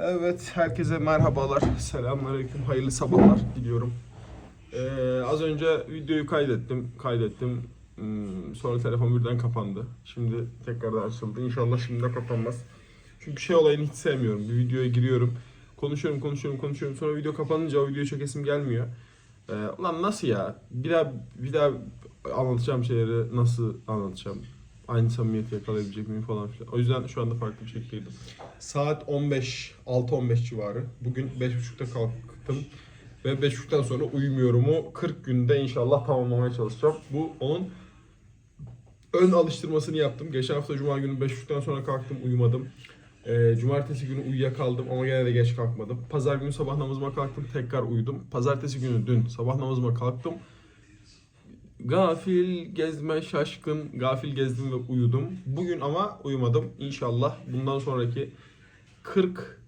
Evet, herkese merhabalar, selamünaleyküm, hayırlı sabahlar diliyorum. Ee, az önce videoyu kaydettim, kaydettim. Hmm, sonra telefon birden kapandı. Şimdi tekrardan açıldı. İnşallah şimdi de kapanmaz. Çünkü şey olayını hiç sevmiyorum. Bir videoya giriyorum, konuşuyorum, konuşuyorum, konuşuyorum. Sonra video kapanınca o videoyu çekesim gelmiyor. Ee, ulan nasıl ya? Bir daha bir daha anlatacağım şeyleri nasıl anlatacağım? Aynı samimiyeti yakalayabilecek miyim falan filan. O yüzden şu anda farklı bir şekildeydim. Saat 15, 6-15 civarı. Bugün 5.30'da kalktım. Ve 5.30'dan sonra uyumuyorum. O 40 günde inşallah tamamlamaya çalışacağım. Bu onun ön alıştırmasını yaptım. Geçen hafta Cuma günü 5.30'dan sonra kalktım uyumadım. Ee, cumartesi günü uyuyakaldım ama gene de geç kalkmadım. Pazar günü sabah namazıma kalktım tekrar uyudum. Pazartesi günü dün sabah namazıma kalktım. Gafil, gezme, şaşkın, gafil gezdim ve uyudum. Bugün ama uyumadım. İnşallah bundan sonraki 40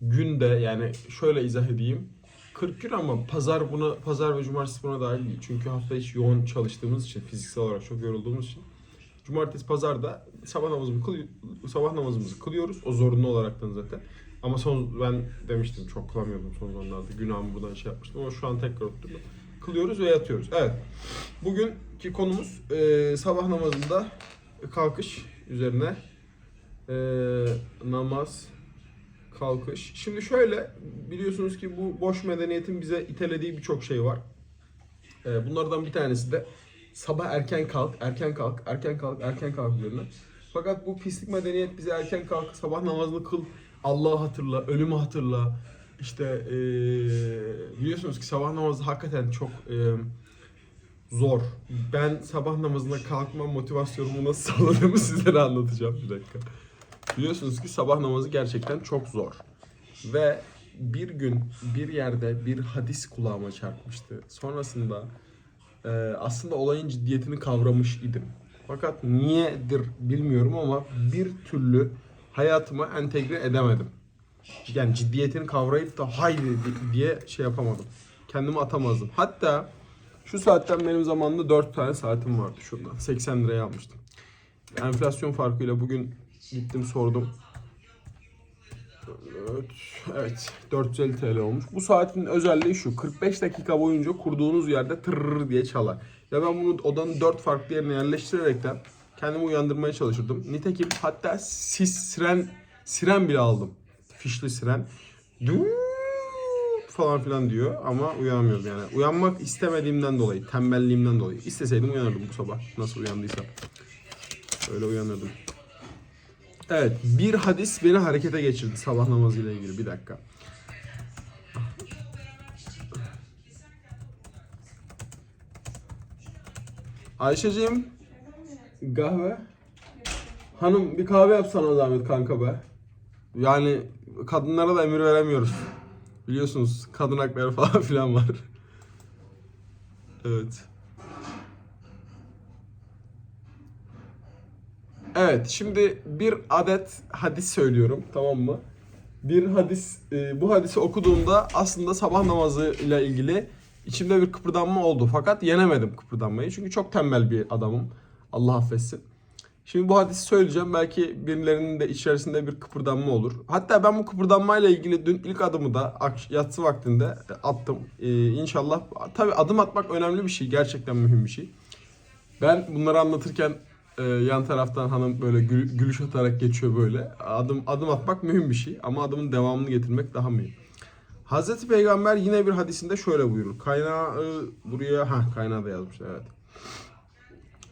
günde yani şöyle izah edeyim. 40 gün ama pazar buna pazar ve cumartesi buna dahil değil. Çünkü hafta içi yoğun çalıştığımız için fiziksel olarak çok yorulduğumuz için cumartesi pazarda sabah namazımızı kılı- sabah namazımızı kılıyoruz. O zorunlu olaraktan zaten. Ama son ben demiştim çok kılamıyordum son zamanlarda. Günahımı buradan şey yapmıştım ama şu an tekrar oturdum. Kılıyoruz ve yatıyoruz. Evet. Bugünkü konumuz e, sabah namazında kalkış üzerine e, namaz kalkış. Şimdi şöyle biliyorsunuz ki bu boş medeniyetin bize itelediği birçok şey var. E, bunlardan bir tanesi de sabah erken kalk, erken kalk, erken kalk, erken kalk üzerine. Fakat bu pislik medeniyet bize erken kalk, sabah namazını kıl, Allah'ı hatırla, ölümü hatırla. İşte e, biliyorsunuz ki sabah namazı hakikaten çok e, zor. Ben sabah namazına kalkma motivasyonumu nasıl sağladığımı sizlere anlatacağım bir dakika. Biliyorsunuz ki sabah namazı gerçekten çok zor. Ve bir gün bir yerde bir hadis kulağıma çarpmıştı. Sonrasında e, aslında olayın ciddiyetini kavramış idim. Fakat niyedir bilmiyorum ama bir türlü hayatıma entegre edemedim. Yani ciddiyetini kavrayıp da haydi diye şey yapamadım. Kendimi atamazdım. Hatta şu saatten benim zamanımda 4 tane saatim vardı şuradan. 80 liraya almıştım. Enflasyon farkıyla bugün gittim sordum. Evet, Evet 450 TL olmuş. Bu saatin özelliği şu. 45 dakika boyunca kurduğunuz yerde tırrrr diye çalar. Ya ben bunu odanın 4 farklı yerine yerleştirerekten kendimi uyandırmaya çalışırdım. Nitekim hatta sis siren siren bile aldım. Fişli siren. Falan filan diyor ama uyanamıyorum yani. Uyanmak istemediğimden dolayı, tembelliğimden dolayı. İsteseydim uyanırdım bu sabah. Nasıl uyandıysam. Öyle uyanırdım. Evet, bir hadis beni harekete geçirdi sabah namazıyla ilgili. Bir dakika. Ayşeciğim, kahve. Hanım bir kahve yapsana zahmet kanka be. Yani kadınlara da emir veremiyoruz. Biliyorsunuz kadın hakları falan filan var. Evet. Evet, şimdi bir adet hadis söylüyorum, tamam mı? Bir hadis, e, bu hadisi okuduğumda aslında sabah namazı ile ilgili içimde bir kıpırdanma oldu. Fakat yenemedim kıpırdanmayı çünkü çok tembel bir adamım. Allah affetsin. Şimdi bu hadisi söyleyeceğim. Belki birilerinin de içerisinde bir kıpırdanma olur. Hatta ben bu kıpırdanmayla ilgili dün ilk adımı da yatsı vaktinde attım. Ee, inşallah. Tabii adım atmak önemli bir şey. Gerçekten mühim bir şey. Ben bunları anlatırken e, yan taraftan hanım böyle gül- gülüş atarak geçiyor böyle. Adım adım atmak mühim bir şey ama adımın devamını getirmek daha mühim. Hazreti Peygamber yine bir hadisinde şöyle buyurur. Kaynağı buraya ha kaynağı da yazmış evet.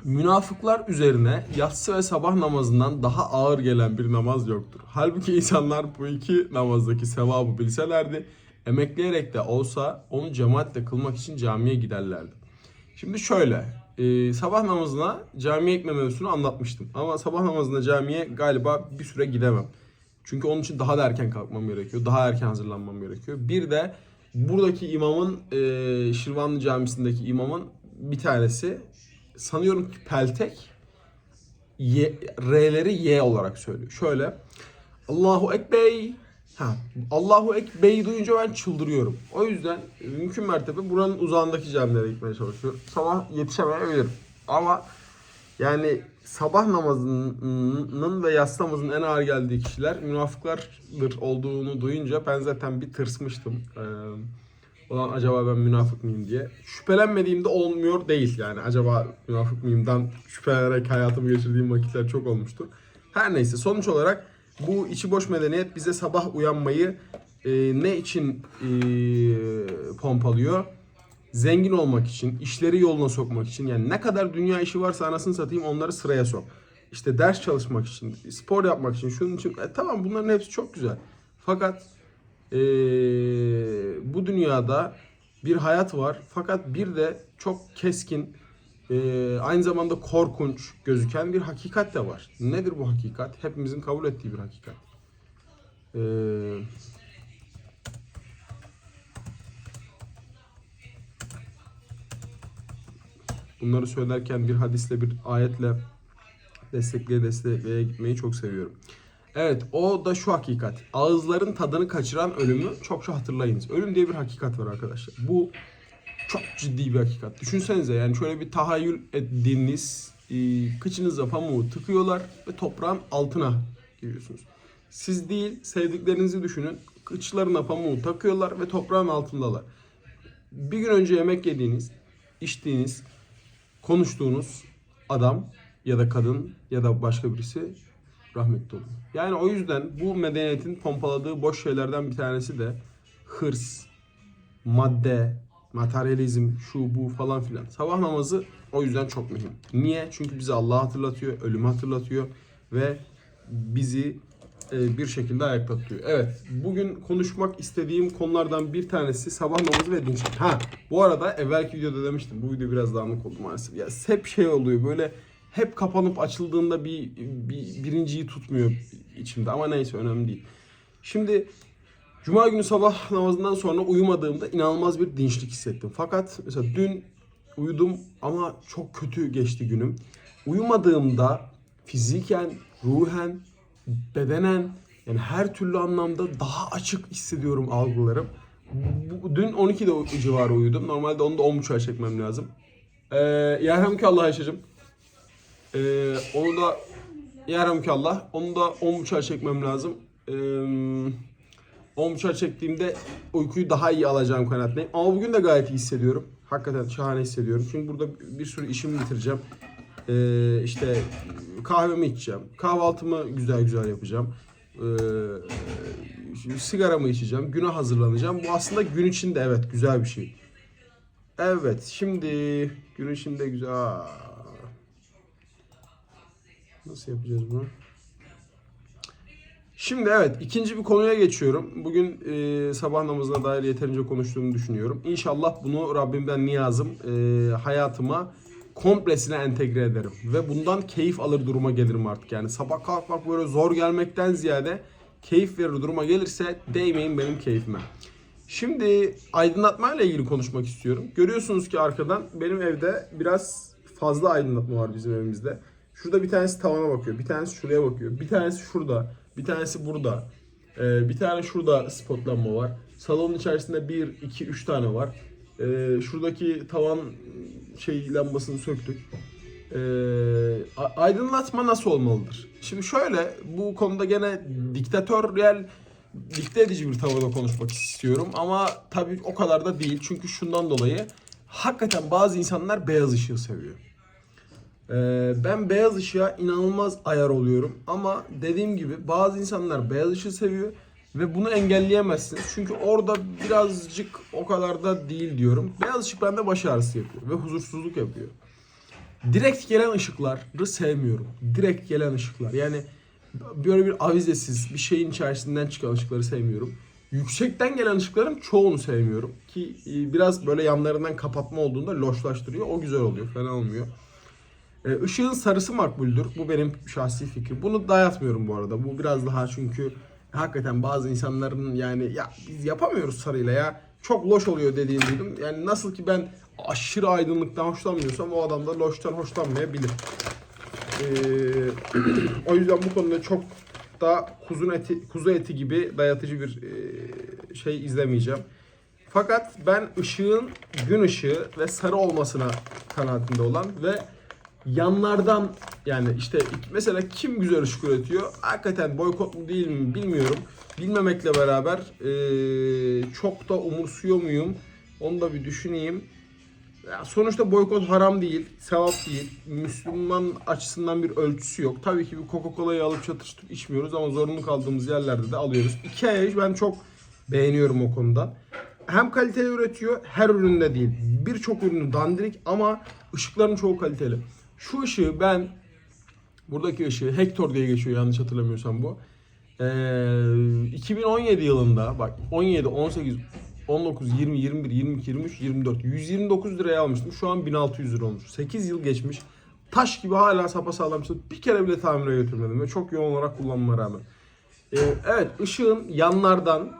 Münafıklar üzerine yatsı ve sabah namazından daha ağır gelen bir namaz yoktur. Halbuki insanlar bu iki namazdaki sevabı bilselerdi, emekleyerek de olsa onu cemaatle kılmak için camiye giderlerdi. Şimdi şöyle, e, sabah namazına camiye gitme mevzusunu anlatmıştım. Ama sabah namazına camiye galiba bir süre gidemem. Çünkü onun için daha da erken kalkmam gerekiyor. Daha erken hazırlanmam gerekiyor. Bir de buradaki imamın, e, Şirvanlı Camisi'ndeki imamın bir tanesi sanıyorum ki Peltek Y, R'leri Y olarak söylüyor. Şöyle Allahu Ekber Ha, Allahu Ekber'i duyunca ben çıldırıyorum. O yüzden mümkün mertebe buranın uzağındaki camilere gitmeye çalışıyorum. Sabah yetişemeyebilirim. Ama yani sabah namazının ve yatsı namazının en ağır geldiği kişiler münafıklardır olduğunu duyunca ben zaten bir tırsmıştım. Ee, Ulan acaba ben münafık mıyım diye. Şüphelenmediğimde olmuyor değil yani. Acaba münafık mıyımdan şüphelenerek hayatımı geçirdiğim vakitler çok olmuştur. Her neyse sonuç olarak bu içi boş medeniyet bize sabah uyanmayı e, ne için e, pompalıyor? Zengin olmak için, işleri yoluna sokmak için. Yani ne kadar dünya işi varsa anasını satayım onları sıraya sok. İşte ders çalışmak için, spor yapmak için, şunun için. E, tamam bunların hepsi çok güzel. Fakat ee, bu dünyada bir hayat var fakat bir de çok keskin e, aynı zamanda korkunç gözüken bir hakikat de var. Nedir bu hakikat? Hepimizin kabul ettiği bir hakikat. Ee, bunları söylerken bir hadisle bir ayetle destekleye destekleye gitmeyi çok seviyorum. Evet o da şu hakikat. Ağızların tadını kaçıran ölümü çokça hatırlayınız. Ölüm diye bir hakikat var arkadaşlar. Bu çok ciddi bir hakikat. Düşünsenize yani şöyle bir tahayyül ettiğiniz e, kıçınıza pamuğu tıkıyorlar ve toprağın altına giriyorsunuz. Siz değil sevdiklerinizi düşünün. Kıçlarına pamuğu takıyorlar ve toprağın altındalar. Bir gün önce yemek yediğiniz, içtiğiniz, konuştuğunuz adam ya da kadın ya da başka birisi rahmetli oldu. Yani o yüzden bu medeniyetin pompaladığı boş şeylerden bir tanesi de hırs, madde, materyalizm, şu bu falan filan. Sabah namazı o yüzden çok mühim. Niye? Çünkü bizi Allah'ı hatırlatıyor, ölümü hatırlatıyor ve bizi e, bir şekilde ayakta tutuyor. Evet, bugün konuşmak istediğim konulardan bir tanesi sabah namazı ve dinçlik. Ha, bu arada evvelki videoda demiştim. Bu video biraz dağınık oldu maalesef. Ya hep şey oluyor böyle hep kapanıp açıldığında bir, bir birinciyi tutmuyor içimde ama neyse önemli değil. Şimdi Cuma günü sabah namazından sonra uyumadığımda inanılmaz bir dinçlik hissettim. Fakat mesela dün uyudum ama çok kötü geçti günüm. Uyumadığımda fiziken, ruhen, bedenen yani her türlü anlamda daha açık hissediyorum algılarım. Dün 12'de civarı uyudum. Normalde onu da 10.30'a çekmem lazım. Ee, yarhem ki Allah yaşayacağım. Ee, onu da yarım ki Allah. Onu da 10.5'a çekmem lazım. Ee, 10.5'a çektiğimde uykuyu daha iyi alacağım kanaatindeyim. Ama bugün de gayet iyi hissediyorum. Hakikaten şahane hissediyorum. Çünkü burada bir sürü işimi bitireceğim. Ee, işte kahvemi içeceğim. Kahvaltımı güzel güzel yapacağım. Ee, sigaramı içeceğim. Güne hazırlanacağım. Bu aslında gün içinde evet güzel bir şey. Evet şimdi gün içinde güzel. Nasıl yapacağız bunu? Şimdi evet ikinci bir konuya geçiyorum. Bugün e, sabah namazına dair yeterince konuştuğumu düşünüyorum. İnşallah bunu Rabbimden niyazım e, hayatıma komplesine entegre ederim. Ve bundan keyif alır duruma gelirim artık. Yani sabah kalkmak böyle zor gelmekten ziyade keyif verir duruma gelirse değmeyin benim keyfime. Şimdi aydınlatma ile ilgili konuşmak istiyorum. Görüyorsunuz ki arkadan benim evde biraz fazla aydınlatma var bizim evimizde. Şurada bir tanesi tavana bakıyor. Bir tanesi şuraya bakıyor. Bir tanesi şurada. Bir tanesi burada. Ee, bir tane şurada spotlanma var. Salonun içerisinde bir, iki, üç tane var. Ee, şuradaki tavan şey lambasını söktük. Ee, aydınlatma nasıl olmalıdır? Şimdi şöyle bu konuda gene diktatöryel dikte edici bir tavırda konuşmak istiyorum ama tabii o kadar da değil çünkü şundan dolayı hakikaten bazı insanlar beyaz ışığı seviyor. Ee, ben beyaz ışığa inanılmaz ayar oluyorum ama dediğim gibi bazı insanlar beyaz ışığı seviyor ve bunu engelleyemezsiniz. Çünkü orada birazcık o kadar da değil diyorum. Beyaz ışık bende baş ağrısı yapıyor ve huzursuzluk yapıyor. Direkt gelen ışıkları sevmiyorum. Direkt gelen ışıklar. Yani böyle bir avizesiz bir şeyin içerisinden çıkan ışıkları sevmiyorum. Yüksekten gelen ışıkların çoğunu sevmiyorum. Ki e, biraz böyle yanlarından kapatma olduğunda loşlaştırıyor. O güzel oluyor. Fena olmuyor. E, ışığın sarısı makbuldür. Bu benim şahsi fikrim. Bunu dayatmıyorum bu arada. Bu biraz daha çünkü hakikaten bazı insanların yani ya biz yapamıyoruz sarıyla ya. Çok loş oluyor dediğini duydum. Yani nasıl ki ben aşırı aydınlıktan hoşlanmıyorsam o adam da loştan hoşlanmayabilir. Ee, o yüzden bu konuda çok da kuzu eti, kuzu eti gibi dayatıcı bir e, şey izlemeyeceğim. Fakat ben ışığın gün ışığı ve sarı olmasına kanaatinde olan ve yanlardan yani işte mesela kim güzel ışık üretiyor? Hakikaten boykot mu değil mi bilmiyorum. Bilmemekle beraber çok da umursuyor muyum? Onu da bir düşüneyim. Sonuçta boykot haram değil, sevap değil. Müslüman açısından bir ölçüsü yok. Tabii ki bir Coca-Cola'yı alıp çatır içmiyoruz ama zorunlu kaldığımız yerlerde de alıyoruz. Ikea'yı ben çok beğeniyorum o konuda. Hem kaliteli üretiyor, her üründe değil. Birçok ürünü dandirik ama ışıkların çoğu kaliteli. Şu ışığı ben, buradaki ışığı Hector diye geçiyor yanlış hatırlamıyorsam bu. Ee, 2017 yılında bak 17, 18, 19, 20, 21, 22, 23, 24 129 liraya almıştım. Şu an 1600 lira olmuş. 8 yıl geçmiş. Taş gibi hala sapasağlam. Bir kere bile tamire götürmedim ve çok yoğun olarak kullanmama rağmen. Ee, evet ışığın yanlardan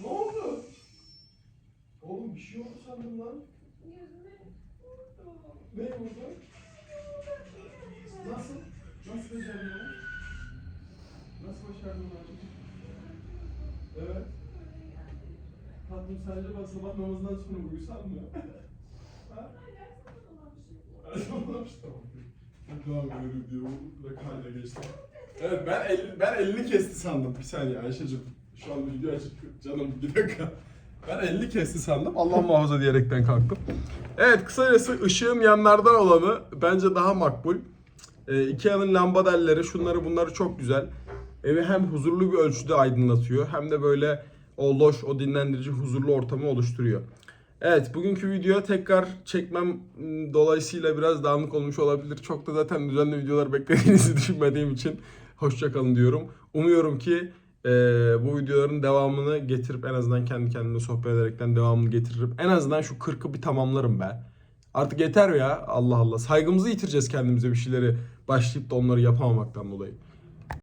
Ne oldu? Oğlum bir şey oldu sandım lan. Ne oldu? Nasıl? Nasıl becerdin onu? Nasıl başardın onu? Evet. Tatlım sence ben sabah namazından sonra uyusam mı? ha? Devam edelim diye bu rakayla geçti. Evet ben el, ben elini kesti sandım. Bir saniye Ayşe'cim. Şu an video açık. Canım bir dakika. Ben elini kesti sandım. Allah muhafaza diyerekten kalktım. Evet kısacası ışığın yanlardan olanı bence daha makbul. Ee, Ikea'nın lambadelleri şunları bunları çok güzel. Evi hem huzurlu bir ölçüde aydınlatıyor hem de böyle o loş, o dinlendirici, huzurlu ortamı oluşturuyor. Evet bugünkü video tekrar çekmem m, dolayısıyla biraz dağınık olmuş olabilir. Çok da zaten düzenli videolar beklediğinizi düşünmediğim için hoşçakalın diyorum. Umuyorum ki e, bu videoların devamını getirip en azından kendi kendime sohbet ederekten devamını getiririm. En azından şu 40'ı bir tamamlarım be. Artık yeter ya Allah Allah. Saygımızı yitireceğiz kendimize bir şeyleri başlayıp da onları yapamamaktan dolayı.